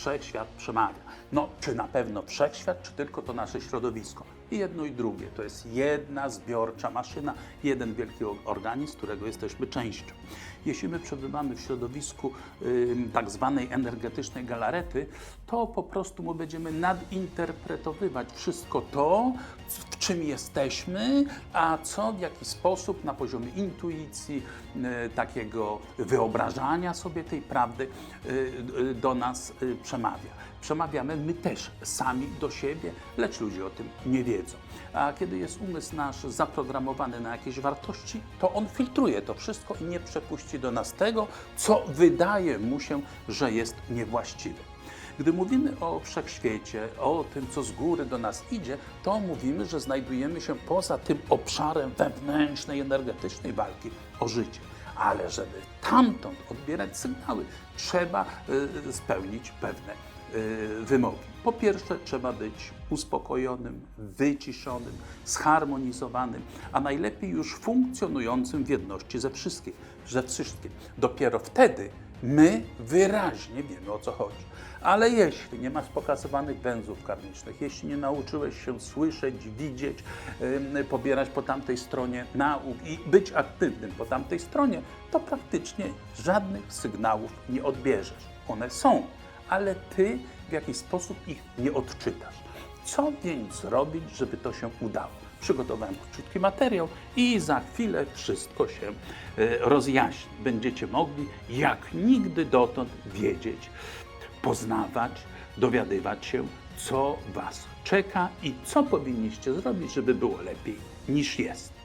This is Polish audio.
wszechświat przemawia. No, czy na pewno wszechświat, czy tylko to nasze środowisko? I jedno i drugie. To jest jedna zbiorcza maszyna, jeden wielki organizm, którego jesteśmy częścią. Jeśli my przebywamy w środowisku ym, tak zwanej energetycznej galarety, to po prostu my będziemy nadinterpretowywać wszystko to, w czym jesteśmy, a co w jaki sposób na poziomie intuicji, y, takiego wyobrażania sobie tej prawdy y, y, do nas y, przemawia. Przemawiamy my też sami do siebie, lecz ludzie o tym nie wiedzą. A kiedy jest umysł nasz zaprogramowany na jakieś wartości, to on filtruje to wszystko i nie przepuści do nas tego, co wydaje mu się, że jest niewłaściwe. Gdy mówimy o wszechświecie, o tym, co z góry do nas idzie, to mówimy, że znajdujemy się poza tym obszarem wewnętrznej, energetycznej walki o życie. Ale żeby tamtąd odbierać sygnały, trzeba y, spełnić pewne y, wymogi. Po pierwsze, trzeba być uspokojonym, wyciszonym, zharmonizowanym, a najlepiej już funkcjonującym w jedności ze wszystkim, ze wszystkim. Dopiero wtedy my wyraźnie wiemy o co chodzi. Ale jeśli nie masz pokazywanych węzłów karmicznych, jeśli nie nauczyłeś się słyszeć, widzieć, ym, pobierać po tamtej stronie nauk i być aktywnym po tamtej stronie, to praktycznie żadnych sygnałów nie odbierzesz. One są, ale ty w jakiś sposób ich nie odczytasz. Co więc zrobić, żeby to się udało? Przygotowałem króciutki materiał i za chwilę wszystko się e, rozjaśni. Będziecie mogli jak nigdy dotąd wiedzieć, poznawać, dowiadywać się, co Was czeka i co powinniście zrobić, żeby było lepiej niż jest.